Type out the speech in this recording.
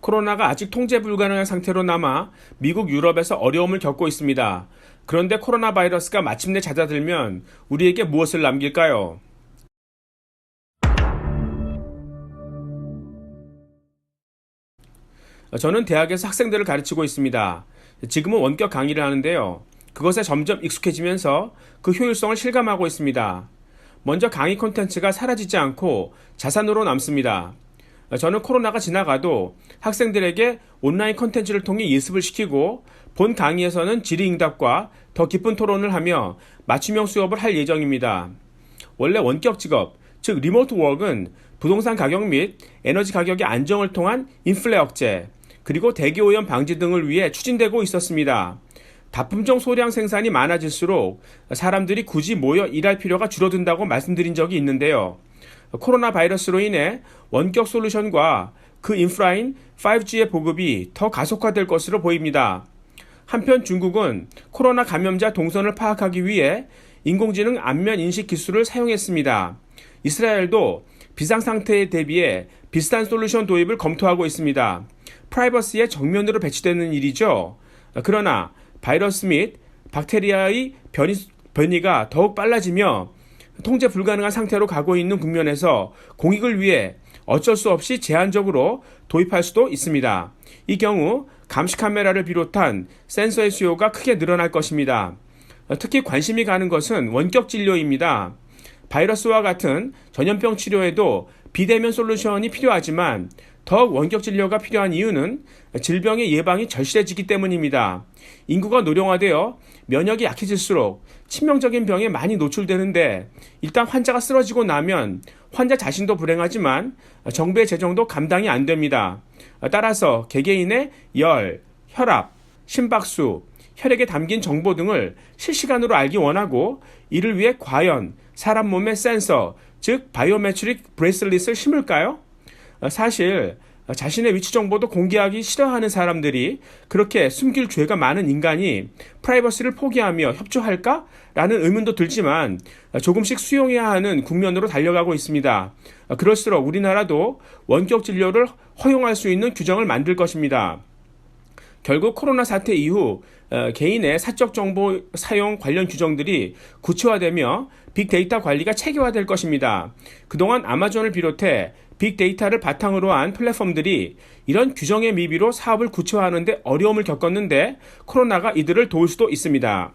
코로나가 아직 통제 불가능한 상태로 남아 미국 유럽에서 어려움을 겪고 있습니다. 그런데 코로나 바이러스가 마침내 잦아들면 우리에게 무엇을 남길까요? 저는 대학에서 학생들을 가르치고 있습니다. 지금은 원격 강의를 하는데요. 그것에 점점 익숙해지면서 그 효율성을 실감하고 있습니다. 먼저 강의 콘텐츠가 사라지지 않고 자산으로 남습니다. 저는 코로나가 지나가도 학생들에게 온라인 콘텐츠를 통해 예습을 시키고 본 강의에서는 질의응답과 더 깊은 토론을 하며 맞춤형 수업을 할 예정입니다. 원래 원격 직업, 즉 리모트 워크는 부동산 가격 및 에너지 가격의 안정을 통한 인플레 억제, 그리고 대기 오염 방지 등을 위해 추진되고 있었습니다. 다품종 소량 생산이 많아질수록 사람들이 굳이 모여 일할 필요가 줄어든다고 말씀드린 적이 있는데요. 코로나 바이러스로 인해 원격 솔루션과 그 인프라인 5G의 보급이 더 가속화될 것으로 보입니다. 한편 중국은 코로나 감염자 동선을 파악하기 위해 인공지능 안면 인식 기술을 사용했습니다. 이스라엘도 비상 상태에 대비해 비슷한 솔루션 도입을 검토하고 있습니다. 프라이버시의 정면으로 배치되는 일이죠. 그러나 바이러스 및 박테리아의 변이, 변이가 더욱 빨라지며 통제 불가능한 상태로 가고 있는 국면에서 공익을 위해 어쩔 수 없이 제한적으로 도입할 수도 있습니다. 이 경우 감시 카메라를 비롯한 센서의 수요가 크게 늘어날 것입니다. 특히 관심이 가는 것은 원격 진료입니다. 바이러스와 같은 전염병 치료에도 비대면 솔루션이 필요하지만 더욱 원격 진료가 필요한 이유는 질병의 예방이 절실해지기 때문입니다. 인구가 노령화되어 면역이 약해질수록 치명적인 병에 많이 노출되는데 일단 환자가 쓰러지고 나면 환자 자신도 불행하지만 정부의 재정도 감당이 안 됩니다. 따라서 개개인의 열, 혈압, 심박수, 혈액에 담긴 정보 등을 실시간으로 알기 원하고 이를 위해 과연 사람 몸의 센서, 즉 바이오메트릭 브레이슬릿을 심을까요? 사실 자신의 위치 정보도 공개하기 싫어하는 사람들이 그렇게 숨길 죄가 많은 인간이 프라이버시를 포기하며 협조할까? 라는 의문도 들지만 조금씩 수용해야 하는 국면으로 달려가고 있습니다. 그럴수록 우리나라도 원격 진료를 허용할 수 있는 규정을 만들 것입니다. 결국 코로나 사태 이후 개인의 사적 정보 사용 관련 규정들이 구체화되며 빅데이터 관리가 체계화될 것입니다. 그동안 아마존을 비롯해 빅데이터를 바탕으로 한 플랫폼들이 이런 규정의 미비로 사업을 구체화하는데 어려움을 겪었는데 코로나가 이들을 도울 수도 있습니다.